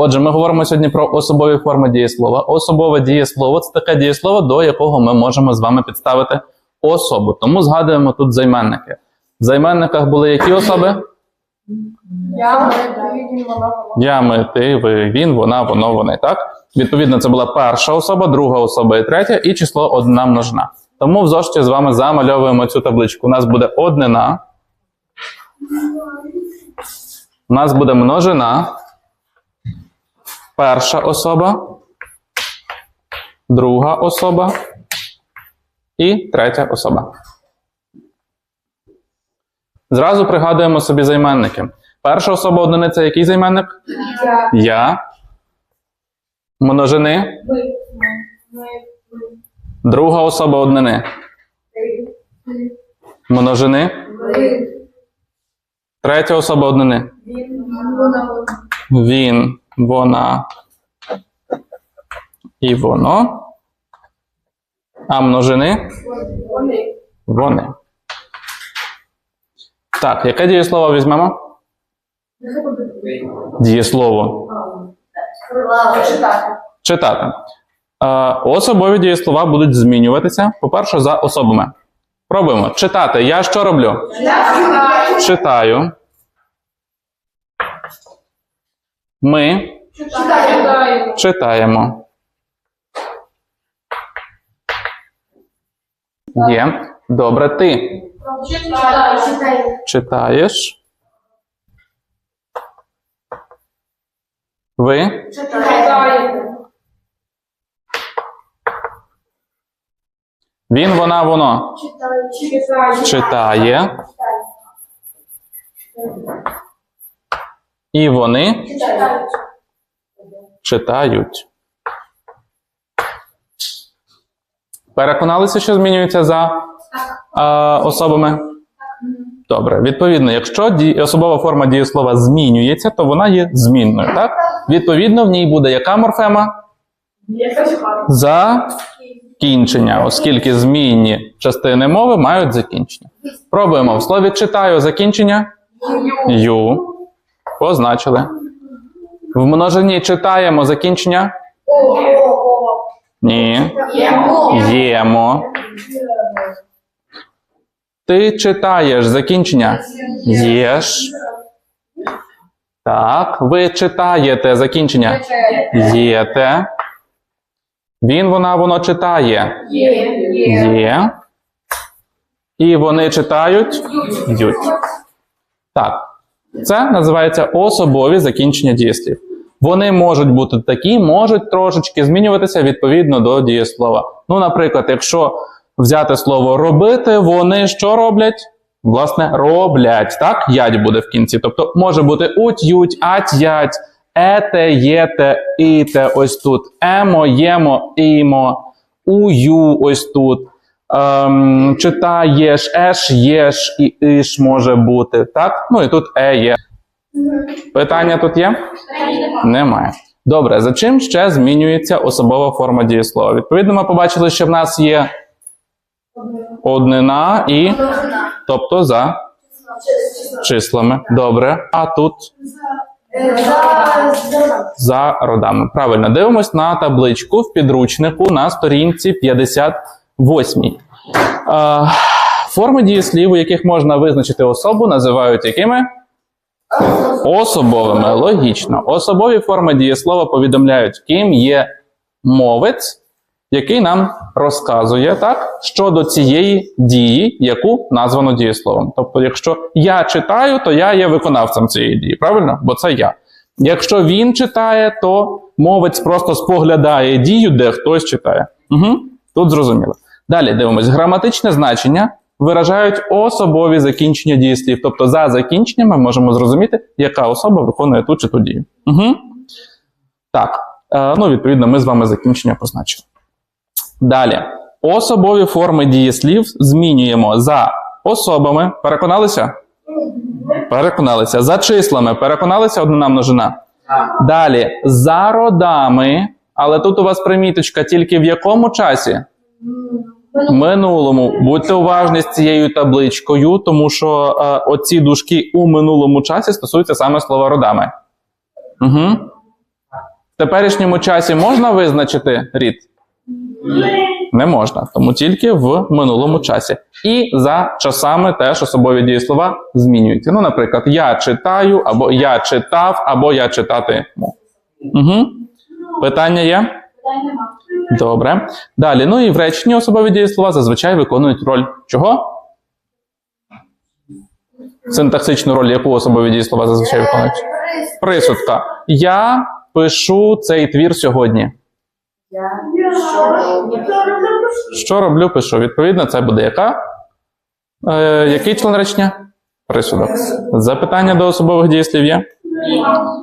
Отже, ми говоримо сьогодні про особові форми дієслова. Особове дієслово це таке дієслово, до якого ми можемо з вами підставити особу. Тому згадуємо тут займенники. В займенниках були які особи? Я, ми, ти, він, вона, вона. Я, ми, ти, ви, він, вона, воно, вони. Так? Відповідно, це була перша особа, друга особа і третя, і число одна множина. Тому в зошиті з вами замальовуємо цю табличку. У нас буде однина. У нас буде множина. Перша особа, друга особа і третя особа. Зразу пригадуємо собі займенники. Перша особа одиниця який займенник? Я, Я. Множини. ви, ми, ми, Друга особа однини. ти, Множини. ви, Третя особа однини. він. Він, вона і воно. А множини Вони. вони. Так, яке дієслово візьмемо? Дієслово. Читати. Читати. Е, особові дієслова будуть змінюватися, по-перше, за особами. Пробуємо. Читати. Я що роблю? Я читаю. Читаю. Ми Читаю. читаємо. Є. Добре, ти Читаю. Читаєш. Ви Читаю. він, вона, воно. Читаю. читає. І вони Читаю. читають. Переконалися, що змінюється за е, особами? Добре. Відповідно, якщо ді... особова форма дієслова змінюється, то вона є змінною. Так? Відповідно, в ній буде яка морфема? Закінчення, оскільки змінні частини мови мають закінчення. Пробуємо. В слові читаю закінчення ю. Позначили. В множині читаємо закінчення ні. Ємо. Ти читаєш закінчення єш. Так. Ви читаєте закінчення єте. Він, вона, воно читає є. І вони читають ють. Так. Це називається особові закінчення дієслів. Вони можуть бути такі, можуть трошечки змінюватися відповідно до дієслова. Ну, наприклад, якщо взяти слово робити, вони що роблять? Власне, роблять. Так, ять буде в кінці. Тобто може бути уть, ють, ать, ять, ете, єте, іте, ось тут, емо, ємо, імо, ую, ось тут. Ем, читаєш, еш, єш і іш може бути. Так? Ну і тут е є. Питання тут є? Немає. Добре, за чим ще змінюється особова форма дієслова? Відповідно, ми побачили, що в нас є однина і, тобто за числами. Добре. А тут за родами. Правильно, дивимось на табличку в підручнику на сторінці 58. Е, форми дієслів, у яких можна визначити особу, називають якими? Особовими. Логічно. Особові форми дієслова повідомляють, ким є мовець, який нам розказує так, щодо цієї дії, яку названо дієсловом. Тобто, якщо я читаю, то я є виконавцем цієї дії, правильно? Бо це я. Якщо він читає, то мовець просто споглядає дію, де хтось читає. Угу. Тут зрозуміло. Далі дивимось. Граматичне значення виражають особові закінчення дієслів. Тобто, за закінченням ми можемо зрозуміти, яка особа виконує ту чи ту дію. Угу. Так. Е, ну, відповідно, ми з вами закінчення позначили. Далі. Особові форми дієслів змінюємо за особами. Переконалися? Переконалися. За числами. Переконалися однина множина. Далі. За родами. Але тут у вас приміточка тільки в якому часі? Минулому. Будьте уважні з цією табличкою, тому що е, оці дужки у минулому часі стосуються саме слова родами. Угу. теперішньому часі можна визначити рід? Не можна, тому тільки в минулому часі. І за часами теж особові дієслова змінюються. Ну, наприклад, я читаю, або я читав, або я читатиму. Угу. Питання є? Добре. Далі. Ну і в реченні особові дієслова зазвичай виконують роль чого? Синтаксичну роль, яку особові дієслова зазвичай виконують? Присудка. Я пишу цей твір сьогодні. Що роблю, пишу. Відповідно, це буде яка? Е, який член речення? Присудок. Запитання до особових дієслів є?